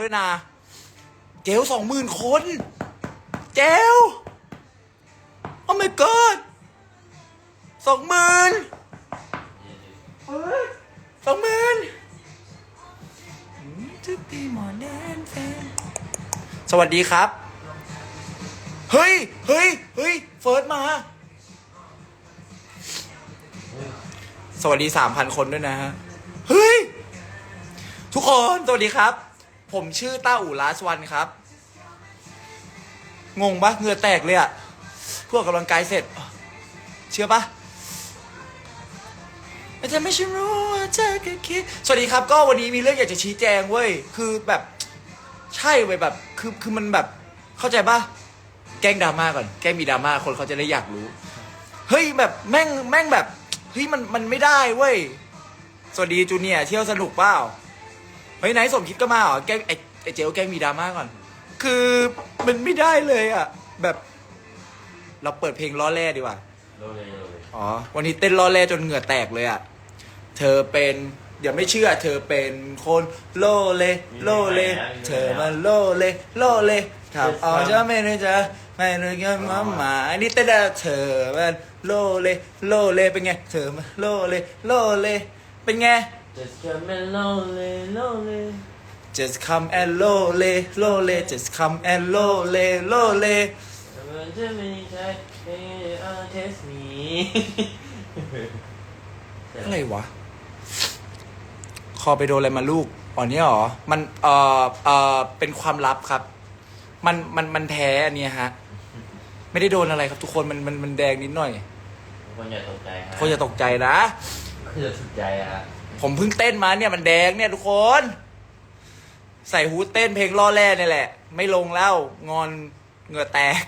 ด้วยนะ เจลสองหมื่นคน เจลโอ้ my god สองหมื่นสองหมื่นจะตีหมอแดนแฟนสวัสดีครับ เฮ้ย เฮ้ย เฮ้ย เฟิร์สมา สวัสดีสามพันคนด้วยนะฮะ เฮ้ย ทุกคน สวัสดีครับ ผมชื่อต้าอู่ลาสวันครับ งงปะเหงื่อแตกเลยอะพวกกำลังกายเสร็จ เชื่อปะอาจารย์ไม่ใช่รู้ว่าเธอคิดสวัสดีครับ ก็วันนี้มีเรื่องอยากจะชี้แจงเว้ย คือแบบใช่เว้ยแบบ คือคือมันแบบ เข้าใจปะแกล้งดราม่าก่อน แกล้งมีดราม่าคนเขาจะได้อยากรู้ เฮ้ยแบบแม่งแม่งแบบเฮ้ยมันมันไม่ได้เว้ย สวัสดีจูเนียเที่ยวสนุกเปล่า เฮ้ยไหนสมคิดก็มาเหรอแกล้งไอ้ไอ้เจลแกล้งมีดราม่าก่อน คือมันไม่ได้เลยอะ แบบ เราเปิดเพลงล้อแร่ดีกว่าโรเลยโรเลย อ๋อ วันนี้เต้นล้อแร่จนเหงื่อแตกเลยอะ เธอเป็นอย่าไม่เชื่อ เธอเป็นคนโลเล โลเลเธอมันโลเล โลเลทำเอาจะไม่ได้จะไม่ได้กันมาหมาอันนี้เต้นได้เธอมันโลเล โลเล เป็นไง เธอมันโลเล โลเล เป็นไง just come and lonely lonely just come and lo le lo le just come and lo le lo le มันจะไม่ใช่เออ test me อะไรวะ คอไปโดนอะไรมาลูกอ๋อเนี่ยเหรอ มันเอ่อเอ่อเป็นความลับครับ มันมันมันแพ้อันเนี้ยฮะ ไม่ได้โดนอะไรครับทุกคนมันมันมันแดงนิดหน่อย คนอย่าตกใจฮะคนอย่าตกใจนะคนอย่าตกใจฮะ ผมเพิ่งเต้นมาเนี่ยมันแดงเนี่ยทุกคน ใส่ฮูดเต้นเพลงล่อแร่เนี่ยแหละ ไม่ลงแล้วงอนเหงื่อแตก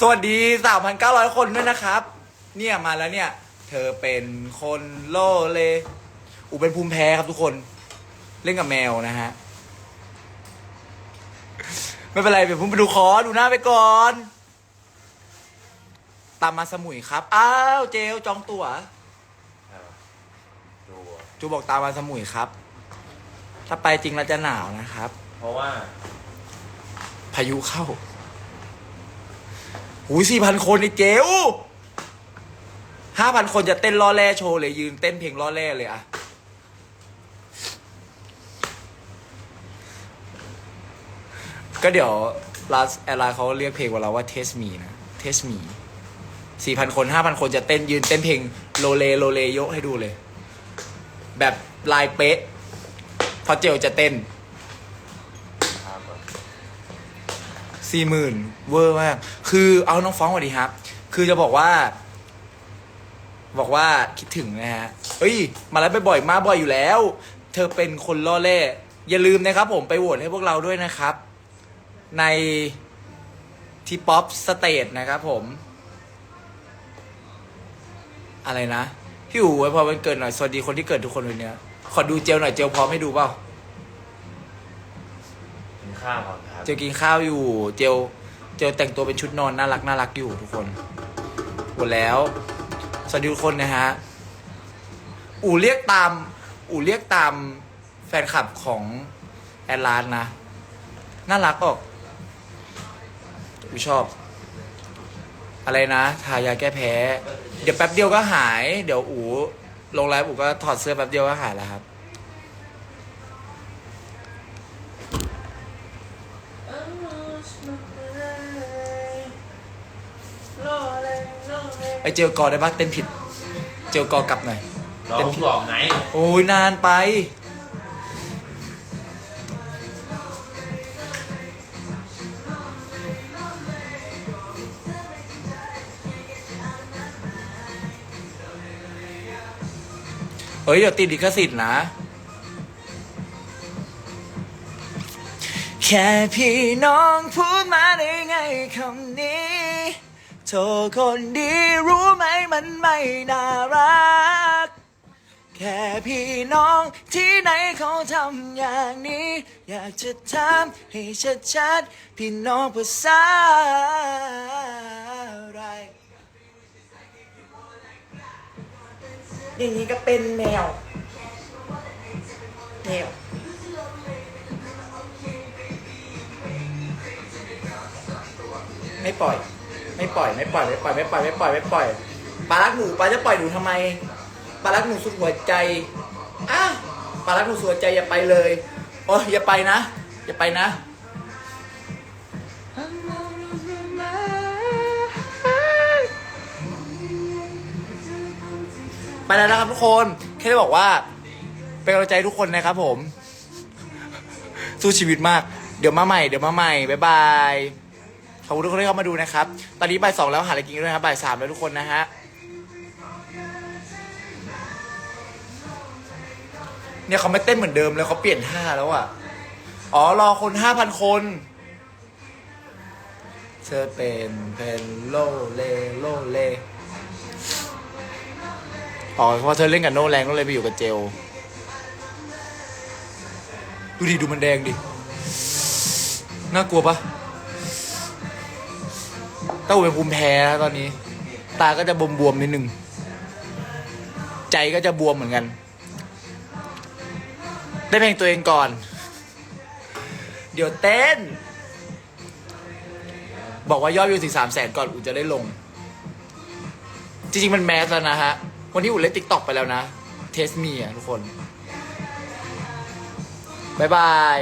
สวัสดี3,900คนด้วยนะครับ เนี่ยมาแล้วเนี่ย เธอเป็นคนโลเลอูเป็นภูมิแพ้ครับทุกคน เล่นกับแมวนะฮะ ไม่เป็นไรเดี๋ยวผมไปดูคอดูหน้าไปก่อน ตามมาสมุยครับ อ้าวเจลจองตั๋วดูจูบอกตามมาสมุยครับ ถ้าไปจริงเราจะหนาวนะครับ เพราะว่าพายุเข้าหูสี่พันคนไอ้เจลห้าพันคนจะเต้นล่อแร่โชว์เลยยืนเต้นเพลงล่อแร่เลยอะก็เดี๋ยวลาสแอร์ไลน์เขาเรียกเพลงของเราว่าเทสมีนะเทสมี สี่พันคนห้าพันคนจะเต้นยืนเต้นเพลงโลเลโลเลโยกให้ดูเลย แบบลายเป๊ะพอเจลจะเต้นสี่หมื่นเวอร์มาก คือเอาน้องฟ้องสวัสดีครับ คือจะบอกว่า บอกว่าคิดถึงนะฮะ เอ้ย มาแล้วบ่อยๆมาบ่อยอยู่แล้ว เธอเป็นคนล่อเล่ อย่าลืมนะครับผมไปโหวตให้พวกเราด้วยนะครับ ในที่ป๊อปสเตทนะครับผม อะไรนะพี่อู๋ไว้พอวันเกิดหน่อยสวัสดีคนที่เกิดทุกคนวันเนี้ยขอดูเจลหน่อยเจลพร้อมให้ดูเปล่ากินข้าวก่อนครับเจลกินข้าวอยู่ เจลเจลแต่งตัวเป็นชุดนอนน่ารักน่ารักอยู่ทุกคนหมดแล้ว สวัสดีทุกคนนะฮะอู่เรียกตาม อู่เรียกตามแฟนคลับของแอดลานนะ น่ารักออกอูชอบ อะไรนะทายาแก้แพ้ เดี๋ยวแป๊บเดียวก็หาย เดี๋ยวอูลงไลฟ์อูก็ถอดเสื้อแป๊บเดียวก็หายแล้วครับ ไอเจลกอได้ปะเต้นผิด เจลกอกลับหน่อยลองบอกไงโอ้ยนานไป ฮ้ย เดี๋ยวติดลิขสิทธิ์นะ แค่พี่น้องพูดมาได้ไงคำนี้โธ่คนดีรู้ไหมมันไม่น่ารัก แค่พี่น้องที่ไหนเขาทำอย่างนี้ อยากจะถามให้ชัดๆพี่น้องภาษาอะไร อย่างนี้ก็เป็นแมวเจ็บไม่ปล่อย ไม่ปล่อย ไม่ปล่อย ไม่ปล่อย ไม่ปล่อย ไม่ปล่อย ไม่ปล่อย ปลารักหนูปลาจะปล่อยหนูทำไม ปลารักหนูสุดหัวใจอ้าวปลารักหนูสุดหัวใจอย่าไปเลย โอ้ยอย่าไปนะ อย่าไปนะ ไปแล้วนะครับทุกคน แค่ได้บอกว่า เป็นกำลังใจให้ทุกคนนะครับผม สู้ชีวิตมาก เดี๋ยวมาใหม่ เดี๋ยวมาใหม่ บ๊ายบาย ขอบคุณทุกคนที่เข้ามาดูนะครับ ตอนนี้บ่ายสองแล้วหาอะไรกินด้วยนะครับบ่ายสามแล้วทุกคนนะฮะ เนี่ยเขาไม่เต้นเหมือนเดิมแล้วเขาเปลี่ยนท่าแล้วอะ อ๋อ รอคนห้าพันคน เธอเป็นเป็นโลเลโลเล อ๋อเพราะเธอเล่นกับโนแรงก็เลยไปอยู่กับเจล ดูดิ ดูมันแดงดิ น่ากลัวปะต้าเป็นภูมิแพ้แล้วตอนนี้ ตาก็จะบวมๆนิดนึง ใจก็จะบวมเหมือนกัน ได้เพลงตัวเองก่อน เดี๋ยวเต้น บอกว่ายอดวิวถึงสามแสนก่อนอูจะได้ลง จริงๆมันแมสแล้วนะฮะ วันที่อุดเล่นติ๊กต็อกไปแล้วนะ เทสมีอะทุกคน บ๊ายบาย